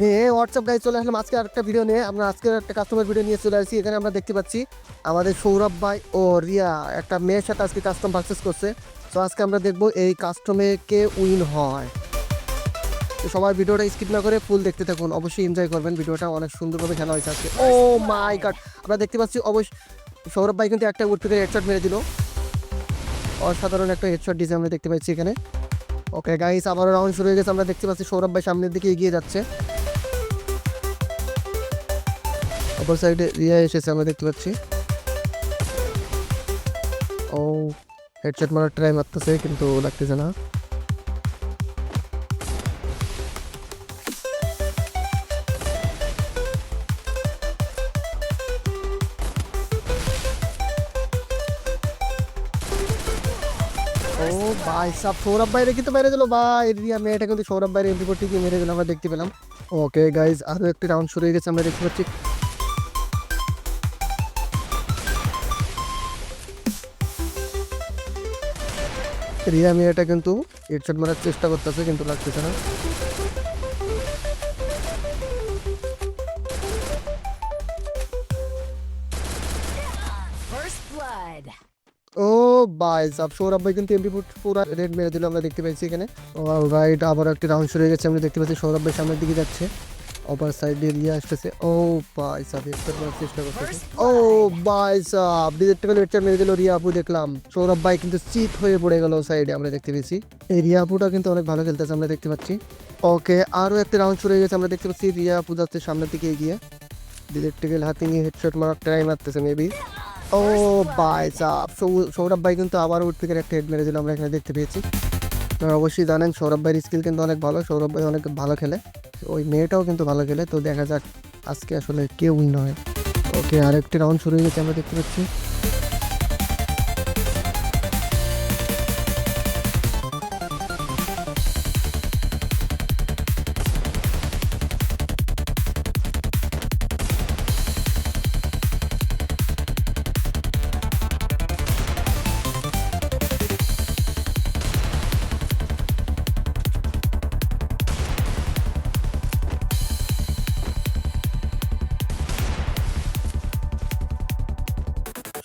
হ্যাঁ WhatsApp guys চলে আসলাম আজকে আরেকটা ভিডিও নিয়ে। আমরা আজকে একটা কাস্টমার ভিডিও নিয়ে চলে আসছি। এখানে আমরা দেখতে পাচ্ছি আমাদের সৌরভ ভাই ও রিয়া, একটা মেয়ের সাথে আজকে কাস্টম পারচেস করছে। তো আজকে আমরা দেখব এই কাস্টমে কে উইন হয়। তো সবাই ভিডিওটা স্কিপ না করে ফুল দেখতে থাকুন। অবশ্যই এনজয় করবেন। ভিডিওটা অনেক সুন্দরভাবে খেলা হয়েছে আজকে। ও মাই গড আমরা দেখতে পাচ্ছি অবশ্য সৌরভ ভাই কিন্তু একটা উড থেকে হেডশট মেরে দিল। অসাধারণ একটা হেডশট ডিজাইন আমরা দেখতে পাচ্ছি এখানে। ওকে গাইস আবারও রাউন্ড শুরু হয়ে গেছে। আমরা দেখতে পাচ্ছি সৌরভ ভাই সামনের দিকে এগিয়ে যাচ্ছে। অপর সাইডে রিয়া এসেছে, আমরা দেখতে পাচ্ছি। ও হেডশট মারার ট্রাই মারতেছে, কিন্তু লাগতেছে না। ও ভাই, সাব সৌরভ বাইরে কিন্তু মেরে দিল। ভাই, রিয়া মেয়েটা কিন্তু সৌরভ বাইরে এমপি গিয়ে মেরে দিল, আমরা দেখতে পেলাম। ওকে গাইজ আরও একটি রাউন্ড শুরু হয়ে গেছে, আমরা দেখতে পাচ্ছি। রিয়া মেয়েটা কিন্তু হেডশট মারার চেষ্টা করতেছে কিন্তু লাগতেছে না। ও বাই সাব সৌরভ ভাই কিন্তু এমপি পুরো রেড মেরে দিল আমরা দেখতে পাচ্ছি এখানে। ও রাইট আবার একটি রাউন্ড শুরু হয়ে গেছে আমরা দেখতে পাচ্ছি সৌরভ ভাই সামনের দিকে যাচ্ছে। অপার সাইডে রিয়া আসতেছে। ও বাই সাব হেডশট মারার চেষ্টা করতেছে। ও বাই সাব ডিজেক্টেবল হেডশট মেরে দিল রিয়া আপু দেখলাম। সৌরভ ভাই কিন্তু চিট হয়ে পড়ে গেল সাইডে আমরা দেখতে পেয়েছি। এই রিয়া আপুটা কিন্তু অনেক ভালো খেলতেছে, আমরা দেখতে পাচ্ছি। ওকে আরও একটা রাউন্ড শুরু গেছে, আমরা দেখতে পাচ্ছি রিয়া আপু যাচ্ছে সামনের দিকে এগিয়ে। ডিজেক্টেবল হাতে নিয়ে হেডশট মারার ট্রাই মারতেছে মেবি ও বাই সাব সৌরভ ভাই কিন্তু আবার উঠ থেকে একটা হেড মেরে দিল, আমরা এখানে দেখতে পেয়েছি। আপনারা অবশ্যই জানেন সৌরভ ভাইয়ের স্কিল কিন্তু অনেক ভালো। সৌরভ ভাই অনেক ভালো খেলে। ওই মেয়েটাও কিন্তু ভালো খেলে। তো দেখা যাক আজকে আসলে কে উইন হয় ওকে, আরেকটি রাউন্ড শুরু হয়ে গেছে, আমরা দেখতে পাচ্ছি।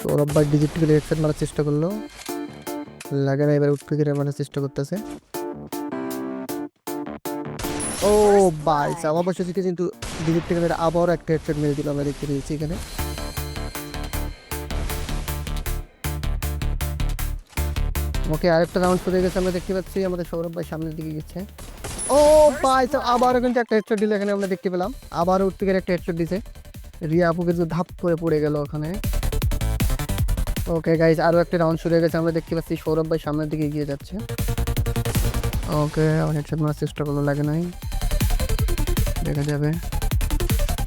সৌরভ ভাই ডিজিটাল হেডসেট মারার চেষ্টা করল। লাগে না এবার উঠ থেকে মারার চেষ্টা করতেছে। ও বাই সাব অবশ্য থেকে কিন্তু ডিজিট থেকে আবার একটা হেডসেট মেরে দিল আমরা দেখতে পেয়েছি এখানে। ওকে আরেকটা রাউন্ড হয়ে গেছে আমরা দেখতে পাচ্ছি আমাদের সৌরভ ভাই সামনের দিকে গেছে। ও বাই সাব আবারও কিন্তু একটা হেডশট দিল এখানে আমরা দেখতে পেলাম। আবারও থেকে একটা হেডশট দিছে। রিয়া আপু কিন্তু ধাপ করে পড়ে গেল ওখানে। ওকে গাইজ আরও একটা রাউন্ড শুরু হয়ে গেছে। আমরা দেখতে পাচ্ছি সৌরভ ভাই সামনের দিকে এগিয়ে যাচ্ছে। ওকে হেডশট মারার চেষ্টা করল, লাগে নাই। দেখা যাবে।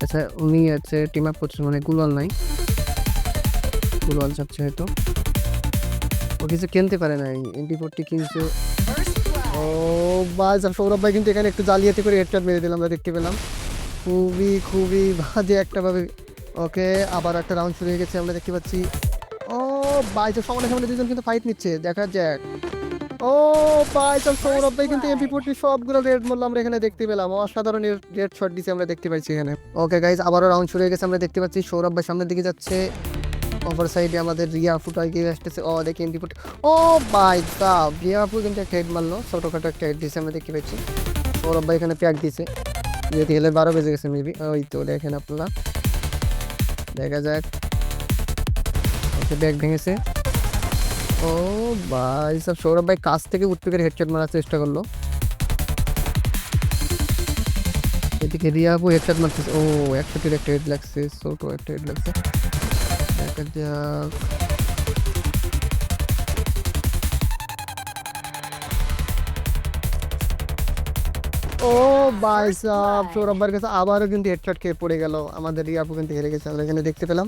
আচ্ছা উনি আছে টিম আপ করছে মানে গুলওয়াল নাই। গুলওয়াল যাচ্ছে হয়তো। ও কিছু কিনতে পারে নাই এন্টি ফোরটি কিনছে. ও, বাস সৌরভ ভাই কিন্তু এখানে একটু জালিয়াতি করে হেডশট মেরে দিলাম আমরা দেখতে পেলাম। খুবই খুবই বাজে একটাভাবে ওকে আবার একটা রাউন্ড শুরু হয়ে গেছে, আমরা দেখতে পাচ্ছি বাইশ সামনে সামনে দুজন কিন্তু ফাইট নিচ্ছে, দেখা যাক। ও বাইশ সৌরভ ভাই কিন্তু এমপি ফোরটি সবগুলো রেড মারলাম আমরা এখানে দেখতে পেলাম। অসাধারণ রেড শট দিছে আমরা দেখতে পাচ্ছি এখানে। ওকে গাইজ আবারও রাউন্ড শুরু হয়ে গেছে, আমরা দেখতে পাচ্ছি সৌরভ ভাই সামনের দিকে যাচ্ছে। ওভার সাইডে আমাদের রিয়া ফুটো এগিয়ে আসতেছে। ও, দেখি এমপি ফোর্টি ও বাই সাব, রিয়া আপু কিন্তু একটা হেড মারলো ছোটোখাটো একটা হেড দিয়েছে আমরা দেখতে পাচ্ছি। সৌরভ ভাই এখানে প্যাক দিয়েছে যেহেতু হেলে বারো বেজে গেছে মেবি ওই তো দেখেন আপনারা। দেখা যাক। ওকে ব্যাগ ভেঙেছে ও ভাই সব সৌরভ ভাই কাছ থেকে উৎপেকের হেডশট মারার চেষ্টা করল এদিকে রিয়া আপু হেডশট মারতেছে ও একশোটির একটা হেড লাগছে ছোট একটা হেড লাগছে দেখা যাক ও ভাই সাহ সৌরভ কাছে আবারও কিন্তু হেডশট খেয়ে পড়ে গেল। আমাদের রিয়াপু কিন্তু হেরে গেছে আমরা এখানে দেখতে পেলাম।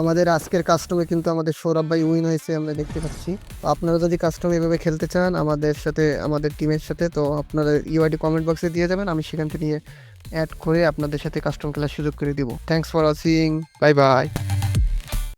আমাদের আজকের কাস্টমে কিন্তু আমাদের সৌরভ ভাই উইন হয়েছে আমরা দেখতে পাচ্ছি। আপনারা যদি কাস্টম এভাবে খেলতে চান আমাদের সাথে আমাদের টিমের সাথে তো আপনারা ইউআইডি কমেন্ট বক্সে দিয়ে যাবেন আমি সেখান থেকে নিয়ে অ্যাড করে আপনাদের সাথে কাস্টম খেলার সুযোগ করে দিব। Thanks for watching bye bye